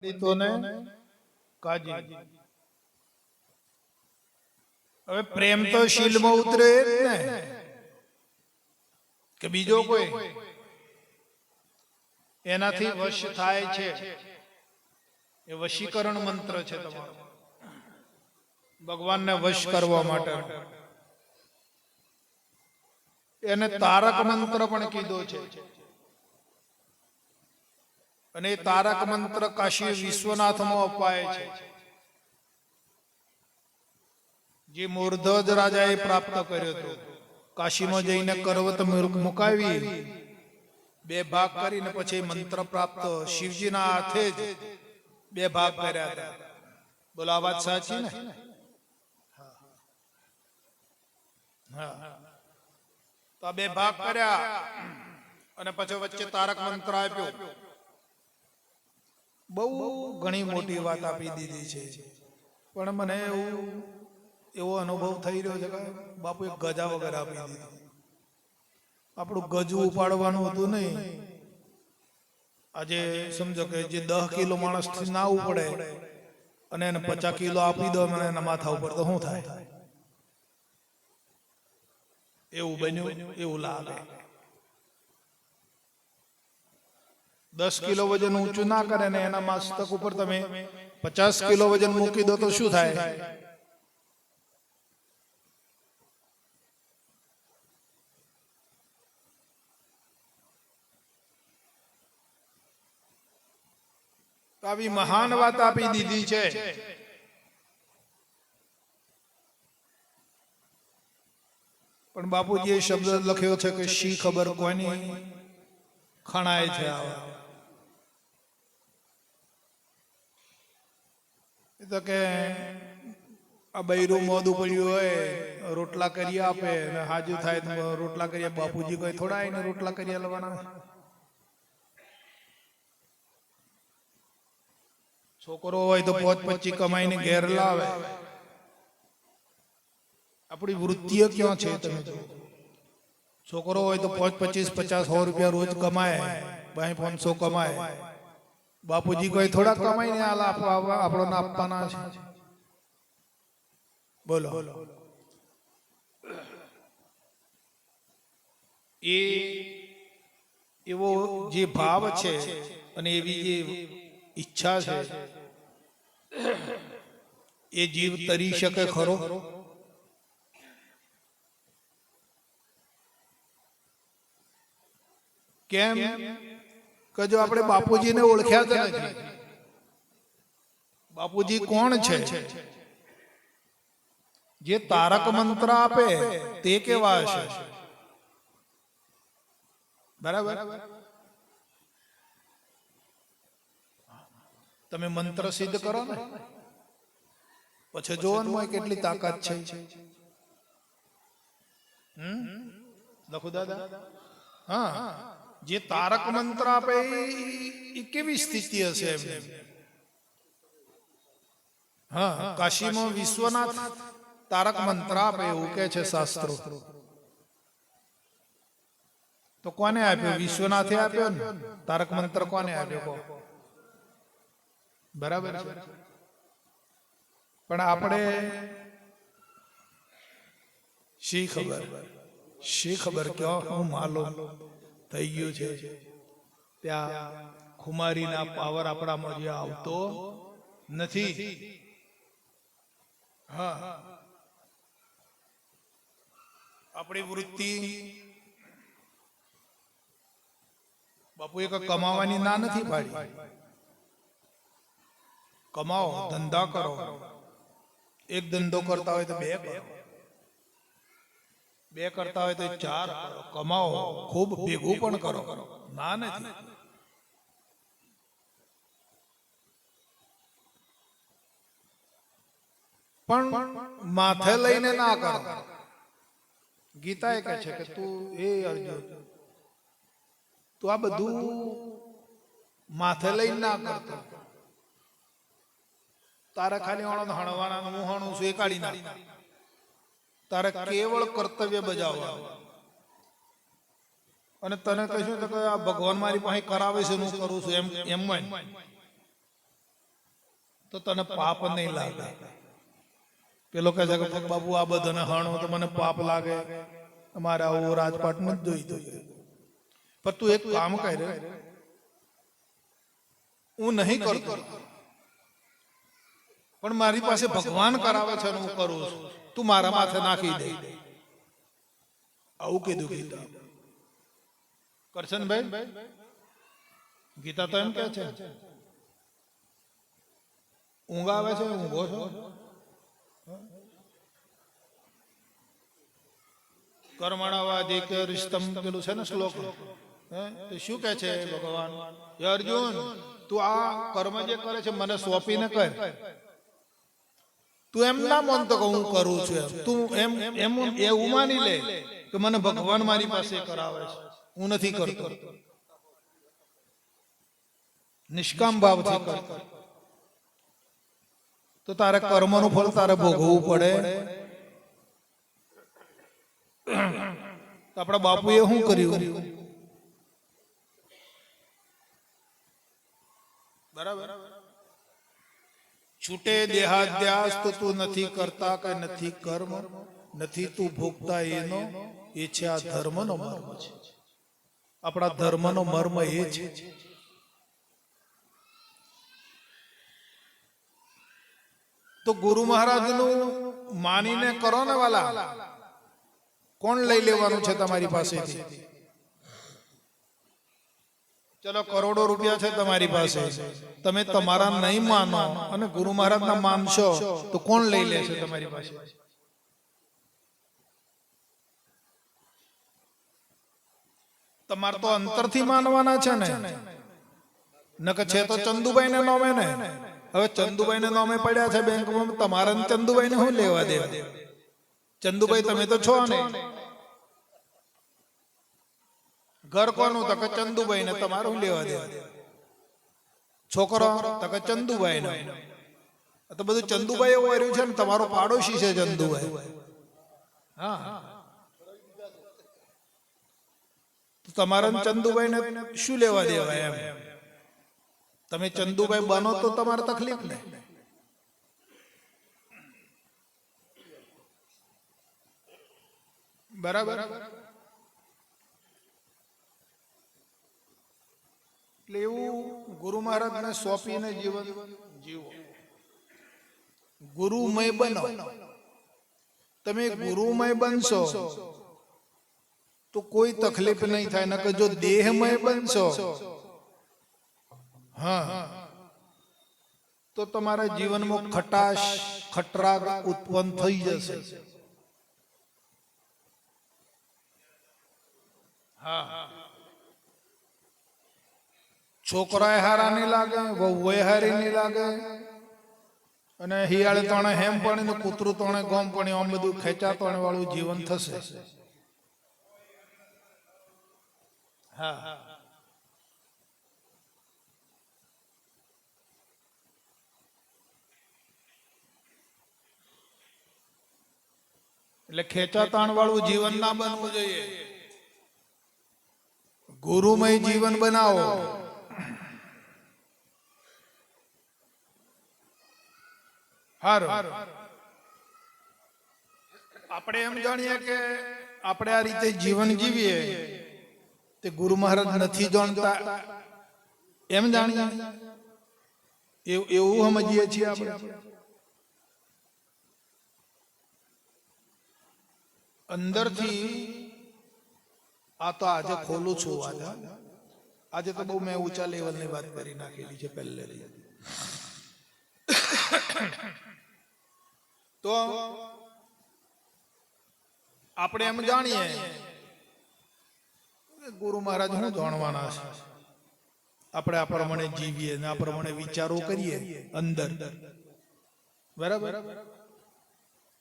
પંડિતોને કાજી. હવે પ્રેમ તો શીલમાં ઉતરે ને. કે બીજો કોઈ. એનાથી વશ થાય છે. એ વશીકરણ મંત્ર છે તમારો. ભગવાનને વશ કરવા માટે. એને તારક મંત્ર પણ કીધો છે. અને તારક મંત્ર કાશી વિશ્વનાથમાં અપાય છે. જે મૂર્ધજ રાજાએ પ્રાપ્ત કર્યો હતો. કાશીમાં જઈને કરવત મુકાવી. બે ભાગ કરીને પછી મંત્ર પ્રાપ્ત શિવજીના હાથે જ બે ભાગ કર્યા હતા. બોલો, આ વાત સાચી ને? તો બે ભાગ કર્યા અને પછી વચ્ચે તારક મંત્ર આપ્યો. બહુ ઘણી મોટી વાત આપી દીધી છે. પણ મને એવું એવો અનુભવ થઈ રહ્યો છે કે બાપુ એક ગજા વગર આપી દીધી. આપણું ગજું ઉપાડવાનું હતું નહીં. આજે સમજો કે જે દસ કિલો માણસ ના ઉપડે અને એને પચાસ કિલો આપી દો મને એના માથા ઉપર તો શું થાય? એવું બન્યું એવું લાગે. દસ કિલો વજન ઊંચું ના કરે ને એના મસ્તક ઉપર તમે પચાસ કિલો વજન મૂકી દો તો શું થાય? આવી મહાન વાત આપી દીધી છે. પણ બાપુજી શબ્દ લખ્યો છે કે શી ખબર કોની? ખણાય છે આવા. તો કે આ બૈરું મોદું પડ્યું હોય, રોટલા કરી આપે, ને હાજુ થાય તો રોટલા કરી બાપુજી કોઈ થોડા આવીને રોટલા કરી લેવાના છોકરો હોય તો પોચ પચી કમાઈને ઘેર લાવે. આપણી વૃત્તિઓ ક્યાં છે તમે. છોકરો હોય તો પાંચ પચીસ પચાસ સો રૂપિયા રોજ કમાય, ભાઈ પાંચસો કમાય. બાપુજી કોઈ થોડા કમાઈ ને હાલ આપણો આપવાના છે. બોલો. એ એવો જે ભાવ છે અને એવી જે ઈચ્છા છે એ જીવ તરી શકે ખરો? કેમ? કે જો આપણે બાપુજીને ઓળખ્યા જ નથી. બાપુજી કોણ છે? જે તારક મંત્ર આપે તે કેવા હશે? બરાબર? તમે મંત્ર સિદ્ધ કરો ને. પછી જોવાનું કેટલી તાકાત છે. હમ? લખુ દાદા. હા. જે તારક મંત્ર આપે એ- કેવી સ્થિતિ હશે એમની? હા, કાશીમાં વિશ્વનાથ તારક મંત્ર આપે એવું કે છે શાસ્ત્રો. તો કોને આપ્યો? વિશ્વનાથે આપ્યો ને? તારક મંત્ર કોને આપ્યો? બરાબર પણ આપણે શી ખબર? શી ખબર? ક્યાં? હું માલુમ. થઈ ગયું છે. ત્યાં ખુમારીના પાવર આપણામાં જે આવતો નથી. હા. આપણી વૃત્તિ બાપુ, એક કમાવાની ના નથી પાડી કમાઓ, ધંધા કરો. એક ધંધો કરતા હોય તો બે કરો. બે કરતા હોય તો ચાર કમાઓ. ખૂબ ભેગું પણ કરો. ના નથી પણ માથે લઈને ના કરો. ગીતા એ કહે છે કે તું એ અર્જુન તું આ બધું માથે લઈને ના કરતો તારે ખાલી હણવાના હું હણું છું એ કાઢી નાખ. તારે કેવળ કર્તવ્ય બજાવવાનું. અને તને કહીશું તો આ ભગવાન મારી પાસે કરાવે છે, હું કરું છું, એમ એમ તો તને પાપ નહીં લાગે. પેલો કહે છે કે બાબુ આ બધાને હણો તો મને પાપ લાગે. અમારે આવું રાજપાટ નથી જોઈએ પણ તું એક કામ કર. હું નહીં કરતો. પણ મારી પાસે ભગવાન કરાવે છે હું કરું છું. તું મારા માથે નાખી દે. આવું કીધું ગીતા. કરશનભાઈ? ગીતા તો એમ કે છે, ઊંઘ આવે છે, ઊંઘો છો? કર્મણાવાદી કે રિસ્તમ પેલું છે ને શ્લોક? શું કે છે ભગવાન? અર્જુન, તું આ કર્મ જે કરે છે, મને સોંપીને કર. તું એમ ના માનતો કે હું કરું છું એમ. તું એમ. એમ એવું માની લે કે મને ભગવાન મારી પાસે કરાવે છે. હું નથી કરતો. નિષ્કામ ભાવથી કરતો. તો તારે કર્મનું ફળ તારે ભોગવવું પડે. આપણા બાપુએ શું કર્યું? બરાબર? છૂટે દેહાધ્યાસ તો તું નથી કરતા કે નથી કર્મ? નથી તું ભોગતા એનો? એ છે આ ધર્મનો મર્મ છે. આપણા ધર્મનો મર્મ એ છે. તો ગુરુ મહારાજનું માનીને કરો ને વાલા. કોણ લઈ લેવાનું છે તમારી પાસેથી? ચલો, કરોડો રૂપિયા છે તમારી પાસે. તમે તમારા નહીં માનો અને ગુરુ મહારાજના માનશો, તો કોણ લઈ લેશે તમારી પાસે? તમારે તો અંતરથી માનવાના છે ને. નક છે તો ચંદુભાઈ ને નોમે ને. હવે ચંદુભાઈ ને નોમે પડ્યા છે બેંકમાં, તમારા ને ચંદુભાઈ ને શું લેવા દે ચંદુભાઈ, તમે તો છો ને ઘર કોનું તો કે ચંદુભાઈ ને તમારું લેવા દે. છોકરો તો ચંદુભાઈ ને તો બધું ચંદુભાઈ એવું આવ્યું છે ને તમારો પાડોશી છે ચંદુભાઈ. હા. તમારા ચંદુભાઈ ને શું લેવા દેવાય એમ? તમે ચંદુભાઈ બનો તો તમારે તકલીફ ને. બરાબર? એટલે એવું ગુરુ મહારાજને સોંપીને જીવન. જીવો ગુરુમય બનો. તમે ગુરુમય બનશો, તો કોઈ તકલીફ નહીં થાય, નકર જો દેહમય બનશો, હા, તો તમારા જીવનમાં ખટાશ, ખટરાગ ઉત્પન્ન થઈ જશે. હા. છોકરાએ હારા નહીં લાગે વહુએ હારી નહીં લાગે. અને હિયાળે તણે હેમ પાણી ને કૂતરું તણે ગોમ પાણી આમ બધું ખેંચા તણે વાળું જીવન થશે. હા. એટલે ખેંચાતાણ વાળું જીવન ના બનવું જોઈએ. ગુરુમય જીવન બનાવો. હારું. આપણે એમ જાણીએ કે આપણે આ રીતે જીવન જીવીએ તે ગુરુ મહારાજ નથી જાણતા. એમ જાણીએ? એવું એવું સમજીએ છીએ આપણે. અંદરથી આ તો આજે ખોલું છું આજે આજે તો બહુ મેં ઊંચા લેવલની વાત કરી નાખેલી છે પહેલેથી. તો આપણે એમ જાણીએ ગુરુ મહારાજ શું જાણવાના છે. આપણે આ પ્રમાણે જીવીએ ને આ પ્રમાણે વિચારો કરીએ અંદર. બરાબર?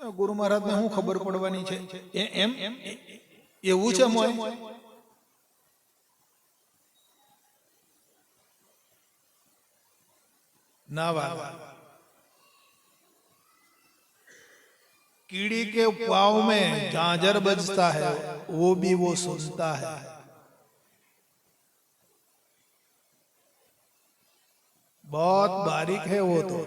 ગુરુ મહારાજને શું ખબર પડવાની છે? એમ એમ? એવું છે મોય ના વાહ कीड़ी के पाव में झांझर बजता है, वो भी वो सोचता है। बहुत बारीक है वो तो।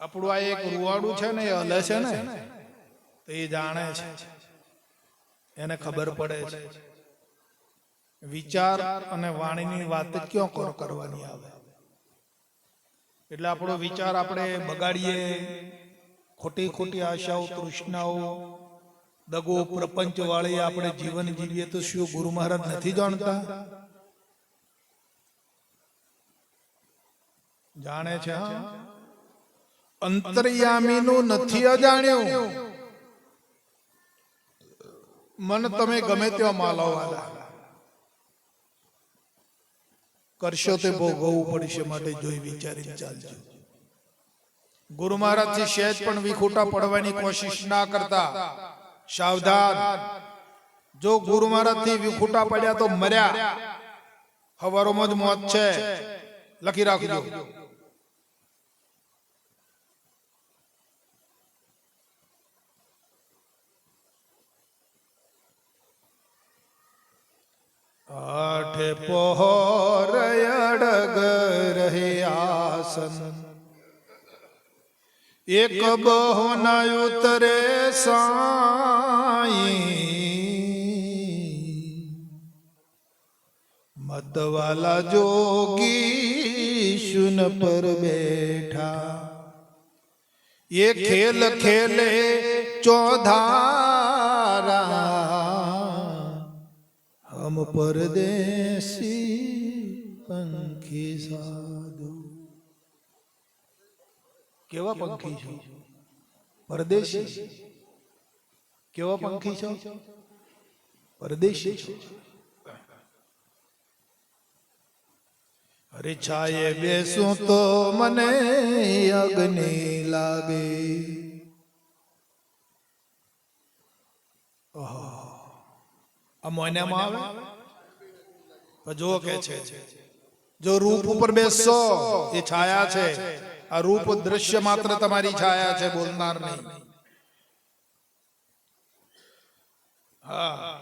આપણું एक रुआड़ू રૂવાડું છે ને એ હલે तो ये जाने એ જાણે એને ખબર પડે છે વિચાર અને વાણીની વાત જ ક્યાં કોર કરવાની આવે? એટલે આપણો વિચાર આપણે બગાડીએ. ખોટી ખોટી આશાઓ, તૃષ્ણાઓ, દગો પ્રપંચ વાળી આપણે જીવન જીવીએ તો શું ગુરુ મહારાજ નથી જાણતા? જાણે છે અંતર્યામીનું નથી અજાણ્યું. મન તમે ગમે ત્યાં માલો વાલા કરશો તે ભોગવવું પડશે માટે જોઈ વિચારી ચાલજો. ગુરુ મહારાજથી સહેજ પણ વિખોટા પડવાની કોશિશ ના કરતા. સાવધાન. જો ગુરુ મહારાજથી વિખોટા પડ્યા તો મર્યા. હવારોમાં જ મોત છે. લખી રાખજો. આઠે પહોર आसन। एक बहु न उतरे साई। मत वाला जोगी सुन पर बैठा। ये खेल खेले चौधारा। हम परदेसी पंखी सा। કેવા પંખી છો? પરદેશી. કેવા પંખી છો? પરદેશી. છો? અરે છાયે બેસું તો મને અગ્નિ લાગે. આ મોયનામાં આવે? તો જો કે છે. જો રૂપ ઉપર બેસશો એ છાયા છે. આ રૂપ દ્રશ્ય માત્ર તમારી છાયા છે બોલનાર નહીં. હા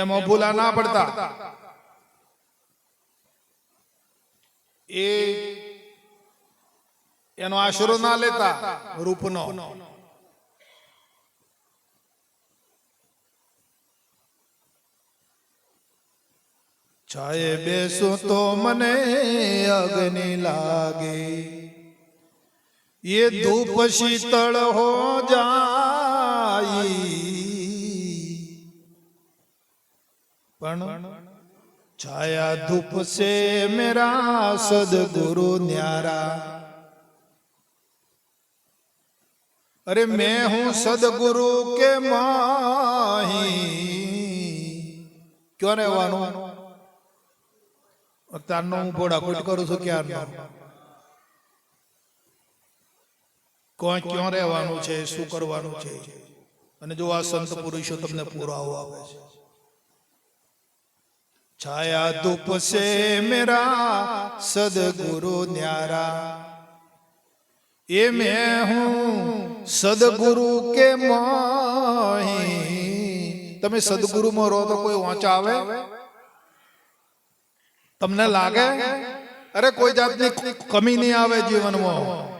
એમાં ભૂલા ના પડતા. એ એનો આશરો ના લેતા રૂપનો. છાયે બેસો તો મને અગ્નિ લાગે. ये धूप शीतल हो जाई पण छाया धूप से मेरा सदगुरु न्यारा अरे मैं हूं सदगुरु के माही ક્યાં રહેવાનું અત્યારનો હું બોડાકોટ કરું છું ક્યારનો કોણ ક્યાં રહેવાનું છે શું કરવાનું છે? અને જો આ સંત પુરુષો તમને પુરાવો આપે છે. છાયા ધૂપ સે મેરા સદગુરુ ન્યારા. એ મેં હું સદગુરુ કે મોહી? તમે સદગુરુમાં રહો તો કોઈ વાંચા આવે? તમને લાગે? અરે કોઈ જાતની કમી નહીં આવે જીવનમાં.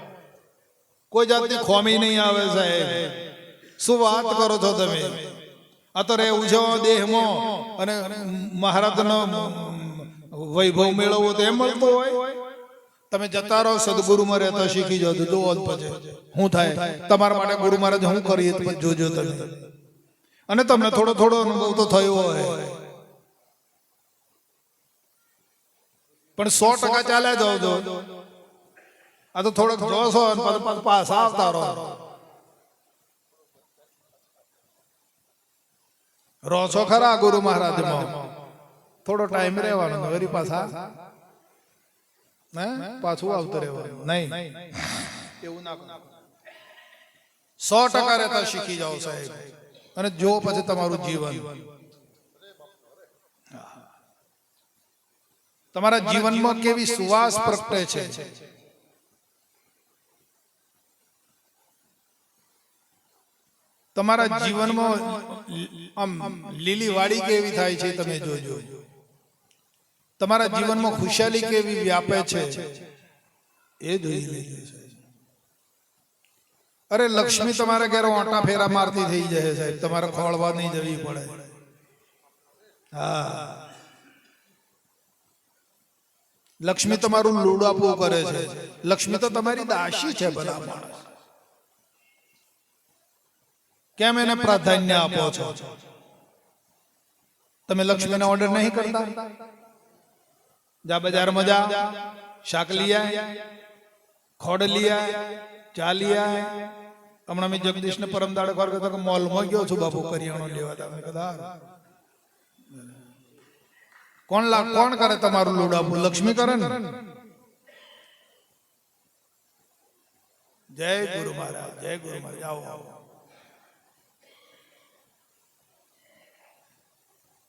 કોઈ જાતની ખોમી નહીં આવે સાહેબ. શું વાત કરો છો તમે? રહેવું છે દેહમાં અને મહારાજનો વૈભવ મેળવવો તો એમ મળતો હોય. તમે જતા રહો, સદગુરુમાં રહેતા શીખી તો જોવો પછી શું થાય. તમારા માટે ગુરુ મહારાજ હું કરીએ જોજો તમે. અને તમને થોડો થોડો અનુભવ તો થયો હોય. પણ સો ટકા ચાલ્યા જાઓ જો આ તો થોડોક જોશો પછી આવતા રહો. રહો. છો ખરા ગુરુ મહારાજમાં. થોડો ટાઈમ રહેવાનો વળી પાછા. પાછું. આવતું રહેવાનું. નહીં. એવું ના સો ટકા રહેતા શીખી જાઓ સાહેબ. અને જો પછી તમારું જીવન. તમારા જીવનમાં કેવી સુવાસ પ્રગટે છે? તમારા જીવનમાં આમ લીલી વાડી કેવી થાય છે તમે જોજો. તમારા જીવનમાં ખુશાલી કેવી વ્યાપે છે? એ જોઈ લેજો. અરે લક્ષ્મી તમારે ઘેર ઓટા ફેરા મારતી થઈ જાય સાહેબ. તમારે ખોળવા નહીં જવી પડે. હા. લક્ષ્મી તમારું લુડાપું કરે છે. લક્ષ્મી તો તમારી દાસી છે બધા માણસ. કેમ એને પ્રાધાન્ય આપો છો? તમે લક્ષ્મીને ઓર્ડર નહીં કરતા? જા બજારમાં જા. શાક લીયા ખોડ લીયા ચા લિયા હમણાં મેં જગદીશને પરમ દાડે ખબર કહેતો કે મોલમાં ગયો છું બાપુ, કરિયાણો લેવા તમે કદા કોણ કોણ કરે તમારું લુડાપું લક્ષ્મી કરે ને? જય ગુરુ મહારાજ, જય ગુરુ મહારાજ. આવો આવો.